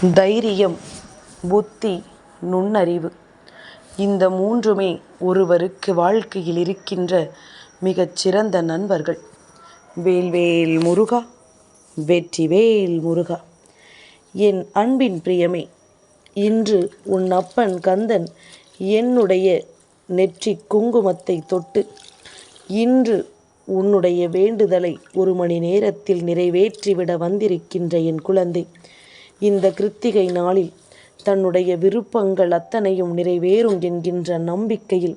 தைரியம் புத்தி நுண்ணறிவு. இந்த மூன்றுமே ஒருவருக்கு வாழ்க்கையில் இருக்கின்ற மிகச் சிறந்த நண்பர்கள். வேல்வேல் முருகா வெற்றிவேல் முருகா. என் அன்பின் பிரியமே இன்று உன் அப்பன் கந்தன் என்னுடைய நெற்றிக் குங்குமத்தை தொட்டு இன்று உன்னுடைய வேண்டுதலை ஒரு மணி நேரத்தில் நிறைவேற்றிவிட வந்திருக்கின்ற என் குழந்தை இந்த கிருத்திகை நாளில் தன்னுடைய விருப்பங்கள் அத்தனையும் நிறைவேறும் என்கின்ற நம்பிக்கையில்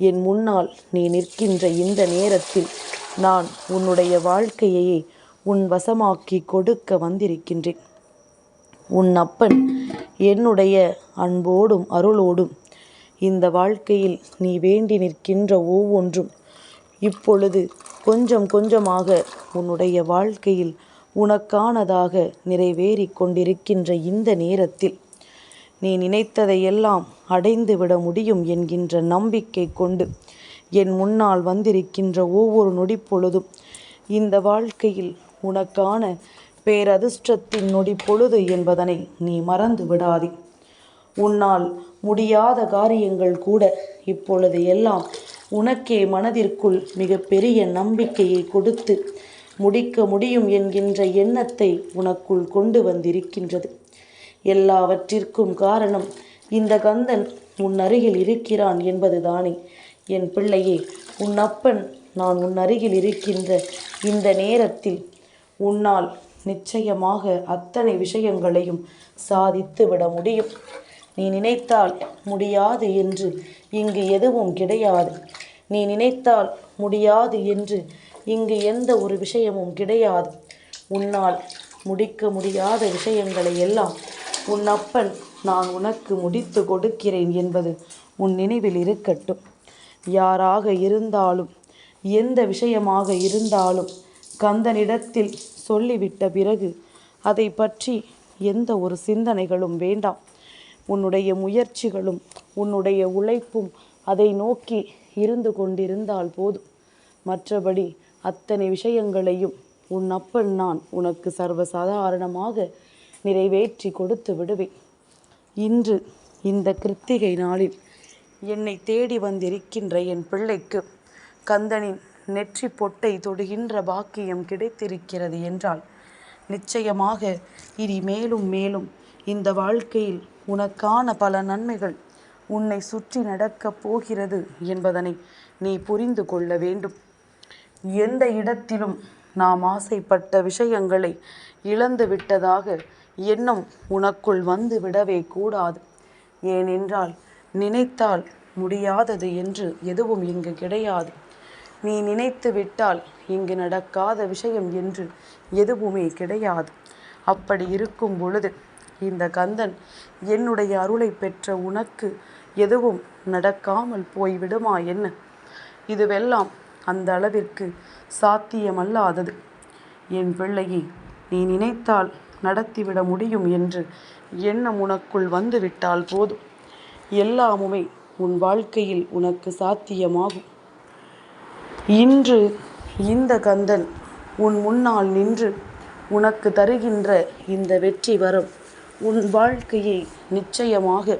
என் முன்னால் நீ நிற்கின்ற இந்த நேரத்தில் நான் உன்னுடைய வாழ்க்கையையே உன் வசமாக்கி கொடுக்க வந்திருக்கின்றேன். உன் அப்பன் என்னுடைய அன்போடும் அருளோடும் இந்த வாழ்க்கையில் நீ வேண்டி நிற்கின்ற ஒவ்வொன்றும் இப்பொழுது கொஞ்சம் கொஞ்சமாக உன்னுடைய வாழ்க்கையில் உனக்கானதாக நிறைவேறிக் கொண்டிருக்கின்ற இந்த நேரத்தில் நீ நினைத்ததையெல்லாம் அடைந்துவிட முடியும் என்கின்ற நம்பிக்கை கொண்டு என் முன்னால் வந்திருக்கின்ற ஒவ்வொரு நொடிப்பொழுதும் இந்த வாழ்க்கையில் உனக்கான பேரதிர்ஷ்டத்தின் நொடிப்பொழுது என்பதனை நீ மறந்து விடாதே. உன்னால் முடியாத காரியங்கள் கூட இப்பொழுது எல்லாம் உனக்கே மனதிற்குள் மிகப்பெரிய நம்பிக்கையை கொடுத்து முடிக்க முடியும் என்கின்ற எண்ணத்தை உனக்குள் கொண்டு வந்திருக்கின்றது. எல்லாவற்றிற்கும் காரணம் இந்த கந்தன் உன் அருகில் இருக்கிறான் என்பதுதானே. என் பிள்ளையே உன் அப்பன் நான் உன் அருகில் இருக்கின்ற இந்த நேரத்தில் உன்னால் நிச்சயமாக அத்தனை விஷயங்களையும் சாதித்து விட முடியும். நீ நினைத்தால் முடியாது என்று இங்கு எதுவும் கிடையாது. நீ நினைத்தால் முடியாது என்று இங்கு எந்த ஒரு விஷயமும் கிடையாது. உன்னால் முடிக்க முடியாத விஷயங்களை எல்லாம் உன் அப்பன் நான் உனக்கு முடித்து கொடுக்கிறேன் என்பது உன் நினைவில் இருக்கட்டும். யாராக இருந்தாலும் எந்த விஷயமாக இருந்தாலும் கந்தனிடத்தில் சொல்லிவிட்ட பிறகு அதை பற்றி எந்த ஒரு சிந்தனைகளும் வேண்டாம். உன்னுடைய முயற்சிகளும் உன்னுடைய உழைப்பும் அதை நோக்கி இருந்து கொண்டிருந்தால் போதும். மற்றபடி அத்தனை விஷயங்களையும் உன் அப்பன் நான் உனக்கு சர்வசாதாரணமாக நிறைவேற்றி கொடுத்து விடுவேன். இன்று இந்த கிருத்திகை நாளில் என்னை தேடி வந்திருக்கின்ற என் பிள்ளைக்கு கந்தனின் நெற்றி பொட்டை தொடுகின்ற பாக்கியம் கிடைத்திருக்கிறது என்றால் நிச்சயமாக இனி மேலும் மேலும் இந்த வாழ்க்கையில் உனக்கான பல நன்மைகள் உன்னை சுற்றி நடக்கப் போகிறது என்பதனை நீ புரிந்து கொள்ள வேண்டும். எந்த இடத்திலும் நாம் ஆசைப்பட்ட விஷயங்களை இழந்து விட்டதாக எண்ணம் உனக்குள் வந்து விடவே கூடாது. ஏனென்றால் நினைத்தால் முடியாதது என்று எதுவும் இங்கு கிடையாது. நீ நினைத்து விட்டால் இங்கு நடக்காத விஷயம் என்று எதுவுமே கிடையாது. அப்படி இருக்கும் பொழுது இந்த கந்தன் என்னுடைய அருளை பெற்ற உனக்கு எதுவும் நடக்காமல் போய்விடுமா என்ன? இதுவெல்லாம் அந்த அளவிற்கு சாத்தியமல்லாதது. என் பிள்ளையே நீ நினைத்தால் நடத்திவிட முடியும் என்று எண்ணம் உனக்குள் வந்துவிட்டால் போதும். எல்லாமுமே உன் வாழ்க்கையில் உனக்கு சாத்தியமாகும். இன்று இந்த கந்தன் உன் முன்னால் நின்று உனக்கு தருகின்ற இந்த வெற்றி வரம் உன் வாழ்க்கையை நிச்சயமாக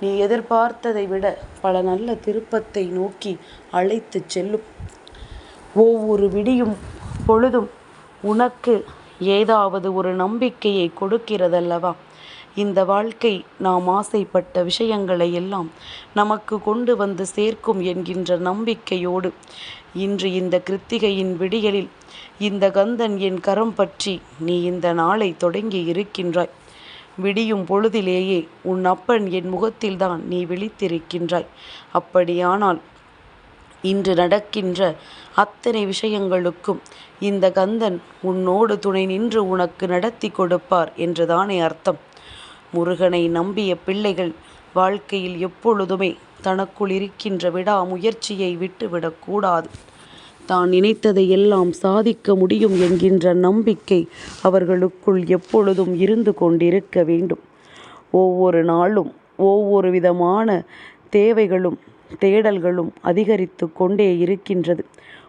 நீ எதிர்பார்த்ததை விட பல நல்ல திருப்பத்தை நோக்கி அழைத்துச் செல்லும். ஒவ்வொரு விடியும் பொழுதும் உனக்கு ஏதாவது ஒரு நம்பிக்கையை கொடுக்கிறதல்லவா? இந்த வாழ்க்கை நாம் ஆசைப்பட்ட விஷயங்களை எல்லாம் நமக்கு கொண்டு வந்து சேர்க்கும் என்கின்ற நம்பிக்கையோடு இன்று இந்த கிருத்திகையின் விடியலில் இந்த கந்தன் என் கரம் பற்றி நீ இந்த நாளை தொடங்கி இருக்கின்றாய். விடியும் பொழுதிலேயே உன் அப்பன் என் முகத்தில்தான் நீ விழித்திருக்கின்றாய். அப்படியானால் இன்று நடக்கின்ற அத்தனை விஷயங்களுக்கும் இந்த கந்தன் உன்னோடு துணை நின்று உனக்கு நடத்தி கொடுப்பார் என்றுதானே அர்த்தம். முருகனை நம்பிய பிள்ளைகள் வாழ்க்கையில் எப்பொழுதுமே தனக்குள் இருக்கின்ற விடாமுயற்சியை விட்டுவிடக்கூடாது தான் நினைத்ததை எல்லாம் சாதிக்க முடியும் என்கின்ற நம்பிக்கை அவர்களுக்குள் எப்பொழுதும் இருந்து கொண்டிருக்க வேண்டும். ஒவ்வொரு நாளும் ஒவ்வொரு விதமான தேவைகளும் தேடல்களும் அதிகரித்து கொண்டே இருக்கின்றது.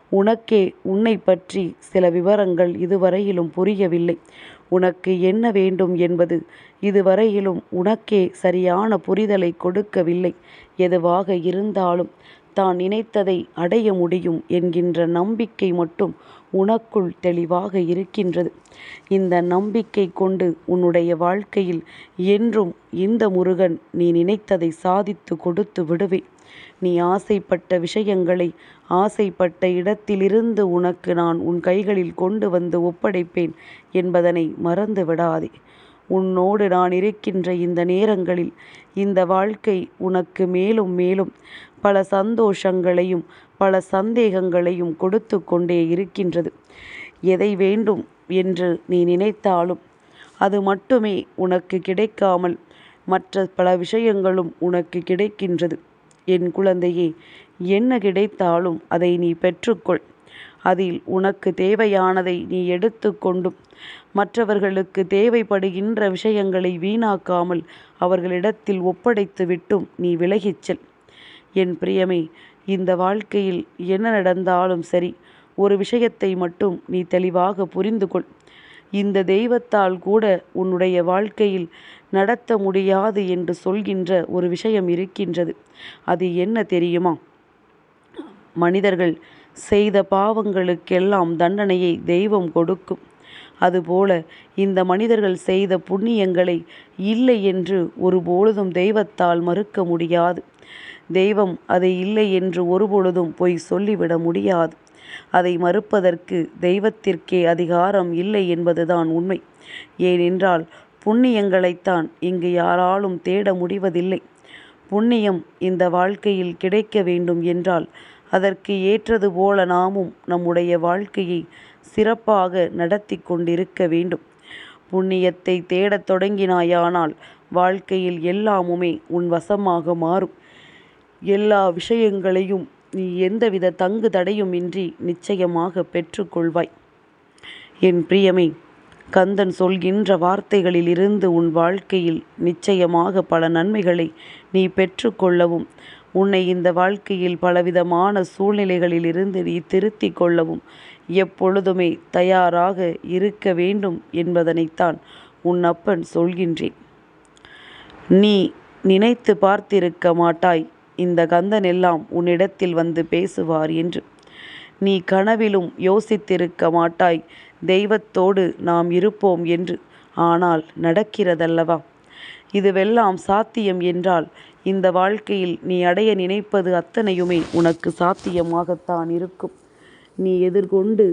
உனக்கே உன்னை பற்றி சில விவரங்கள் இதுவரையிலும் புரியவில்லை. உனக்கு என்ன வேண்டும் என்பது இதுவரையிலும் உனக்கே சரியான புரிதலை கொடுக்கவில்லை. எதுவாக இருந்தாலும் தான் நினைத்ததை அடைய முடியும் என்கின்ற நம்பிக்கை மட்டும் உனக்குள் தெளிவாக இருக்கின்றது. இந்த நம்பிக்கை கொண்டு உன்னுடைய வாழ்க்கையில் என்றும் இந்த முருகன் நீ நினைத்ததை சாதித்து கொடுத்து விடுவேன். நீ ஆசைப்பட்ட விஷயங்களை ஆசைப்பட்ட இடத்திலிருந்து உனக்கு நான் உன் கைகளில் கொண்டு வந்து ஒப்படைப்பேன் என்பதனை மறந்து விடாதே உன்னோடு நான் இருக்கின்ற இந்த நேரங்களில் இந்த வாழ்க்கை உனக்கு மேலும் மேலும் பல சந்தோஷங்களையும் பல சந்தேகங்களையும் கொடுத்து கொண்டே இருக்கின்றது. எதை வேண்டும் என்று நீ நினைத்தாலும் அது மட்டுமே உனக்கு கிடைக்காமல் மற்ற பல விஷயங்களும் உனக்கு கிடைக்கின்றது. என் குழந்தையே என்ன கிடைத்தாலும் அதை நீ பெற்றுக்கொள். அதில் உனக்கு தேவையானதை நீ எடுத்துக்கொண்டும் மற்றவர்களுக்கு தேவைப்படுகின்ற விஷயங்களை வீணாக்காமல் அவர்களிடத்தில் ஒப்படைத்து விட்டும் நீ விலகிச் செல். என் பிரியமே இந்த வாழ்க்கையில் என்ன நடந்தாலும் சரி ஒரு விஷயத்தை மட்டும் நீ தெளிவாக புரிந்து கொள் இந்த தெய்வத்தால் கூட உன்னுடைய வாழ்க்கையில் நடத்த முடியாது என்று சொல்கின்ற ஒரு விஷயம் இருக்கின்றது. அது என்ன தெரியுமா? மனிதர்கள் செய்த பாவங்களுக்கெல்லாம் தண்டனையை தெய்வம் கொடுக்கும். அதுபோல இந்த மனிதர்கள் செய்த புண்ணியங்களை இல்லை என்று ஒருபொழுதும் தெய்வத்தால் மறுக்க முடியாது. தெய்வம் அதை இல்லை என்று ஒருபொழுதும் பொய் சொல்லிவிட முடியாது. அதை மறுப்பதற்கு தெய்வத்திற்கே அதிகாரம் இல்லை என்பதுதான் உண்மை. ஏனென்றால் புண்ணியங்களைத்தான் இங்கு யாராலும் தேட முடிவதில்லை. புண்ணியம் இந்த வாழ்க்கையில் கிடைக்க வேண்டும் என்றால் அதற்கு ஏற்றது போல நாமும் நம்முடைய வாழ்க்கையை சிறப்பாக நடத்தி கொண்டிருக்க வேண்டும். புண்ணியத்தை தேடத் தொடங்கினாயானால் வாழ்க்கையில் எல்லாமுமே உன் வசமாக மாறும். எல்லா விஷயங்களையும் நீ எந்தவித தங்கு தடையுமின்றி நிச்சயமாக பெற்றுக்கொள்வாய் என் பிரியமே கந்தன் சொல்கின்ற வார்த்தைகளிலிருந்து உன் வாழ்க்கையில் நிச்சயமாக பல நன்மைகளை நீ பெற்றுக்கொள்ளவும் உன்னை இந்த வாழ்க்கையில் பலவிதமான சூழ்நிலைகளிலிருந்து நீ திருத்தி கொள்ளவும். எப்பொழுதுமே தயாராக இருக்க வேண்டும் என்பதனைத்தான் உன் அப்பன் சொல்கின்றேன். நீ நினைத்து பார்த்திருக்க மாட்டாய் இந்த கந்தன் எல்லாம் உன்னிடத்தில் வந்து பேசுவார் என்று. நீ கனவிலும் யோசித்திருக்க மாட்டாய் தெய்வத்தோடு நாம் இருப்போம் என்று ஆனால் நடக்கிறதல்லவா? இதுவெல்லாம் சாத்தியம் என்றால் இந்த வாழ்க்கையில் நீ அடைய நினைப்பது அத்தனையுமே உனக்கு சாத்தியமாகத்தான் இருக்கும். நீ எதிர்கொண்டு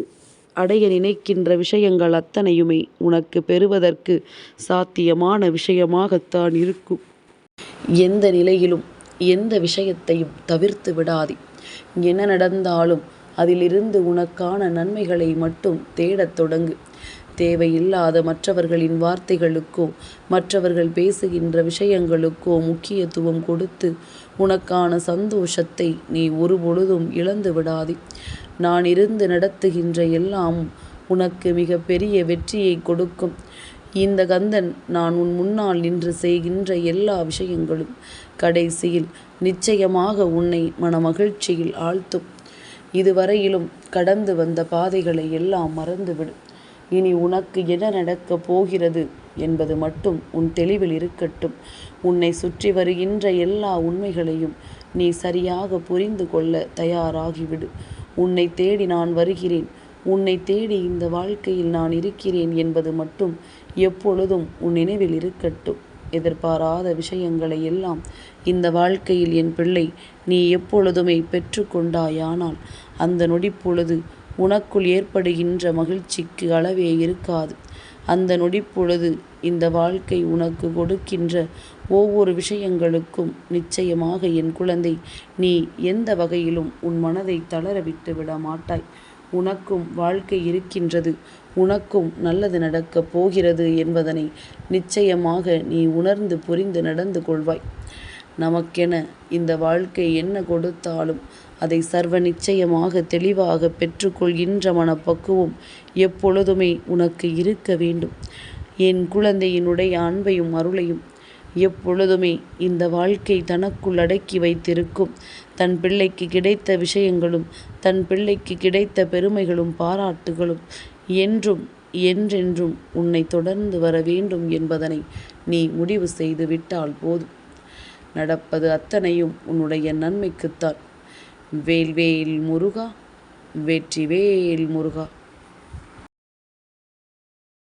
அடைய நினைக்கின்ற விஷயங்கள் அத்தனையுமே உனக்கு பெறுவதற்கு சாத்தியமான விஷயமாகத்தான் இருக்கும். எந்த நிலையிலும் எந்த விஷயத்தையும் தவிர்த்து விடாதே. என்ன நடந்தாலும் அதிலிருந்து உனக்கான நன்மைகளை மட்டும் தேடத் தொடங்கு. தேவையில்லாத மற்றவர்களின் வார்த்தைகளுக்கோ மற்றவர்கள் பேசுகின்ற விஷயங்களுக்கோ முக்கியத்துவம் கொடுத்து உனக்கான சந்தோஷத்தை நீ ஒருபொழுதும் இழந்து விடாதே. நான் இருந்து நடத்துகின்ற எல்லாம் உனக்கு மிக பெரிய வெற்றியை கொடுக்கும். இந்த கந்தன் நான் உன் முன்னால் நின்று செய்கின்ற எல்லா விஷயங்களும் கடைசியில் நிச்சயமாக உன்னை மனமகிழ்ச்சியில் ஆழ்த்தும். இதுவரையிலும் கடந்து வந்த பாதைகளை எல்லாம் மறந்துவிடு. இனி உனக்கு என்ன நடக்கப் போகிறது என்பது மட்டும் உன் தெளிவில் இருக்கட்டும். உன்னை சுற்றி வருகின்ற எல்லா உண்மைகளையும் நீ சரியாக புரிந்து கொள்ள தயாராகிவிடு. உன்னை தேடி நான் வருகிறேன். உன்னை தேடி இந்த வாழ்க்கையில் நான் இருக்கிறேன் என்பது மட்டும் எப்பொழுதும் உன் நினைவில் இருக்கட்டும். எதிர்பாராத விஷயங்களை எல்லாம் இந்த வாழ்க்கையில் என் பிள்ளை நீ எப்பொழுதுமே பெற்றுக்கொண்டாயானால் அந்த நொடிப்பொழுது உனக்குள் ஏற்படுகின்ற மகிழ்ச்சிக்கு அளவே இருக்காது. அந்த நொடிப்பொழுது இந்த வாழ்க்கை உனக்கு கொடுக்கின்ற ஒவ்வொரு விஷயங்களுக்கும் நிச்சயமாக என் குழந்தை நீ எந்த வகையிலும் உன் மனதை தளர விட்டு விட மாட்டாய். உனக்கும் வாழ்க்கை இருக்கின்றது. உனக்கும் நல்லது நடக்கப் போகிறது என்பதனை நிச்சயமாக நீ உணர்ந்து புரிந்து நடந்து கொள்வாய். நமக்கென இந்த வாழ்க்கை என்ன கொடுத்தாலும் அதை சர்வ நிச்சயமாக தெளிவாக பெற்றுக்கொள்கின்ற மனப்பக்குவம் எப்பொழுதுமே உனக்கு இருக்க வேண்டும். என் குழந்தையினுடைய அன்பையும் அருளையும் எப்பொழுதுமே இந்த வாழ்க்கை தனக்குள் அடக்கி வைத்திருக்கும். தன் பிள்ளைக்கு கிடைத்த விஷயங்களும் தன் பிள்ளைக்கு கிடைத்த பெருமைகளும் பாராட்டுகளும் என்றும் என்றென்றும் உன்னை தொடர்ந்து வர வேண்டும் என்பதனை நீ முடிவு செய்து விட்டால் போதும். நடப்பது அத்தனையும் உன்னுடைய நன்மைக்குத்தான். வேல்வேல் முருகா வெற்றிவேல் முருகா.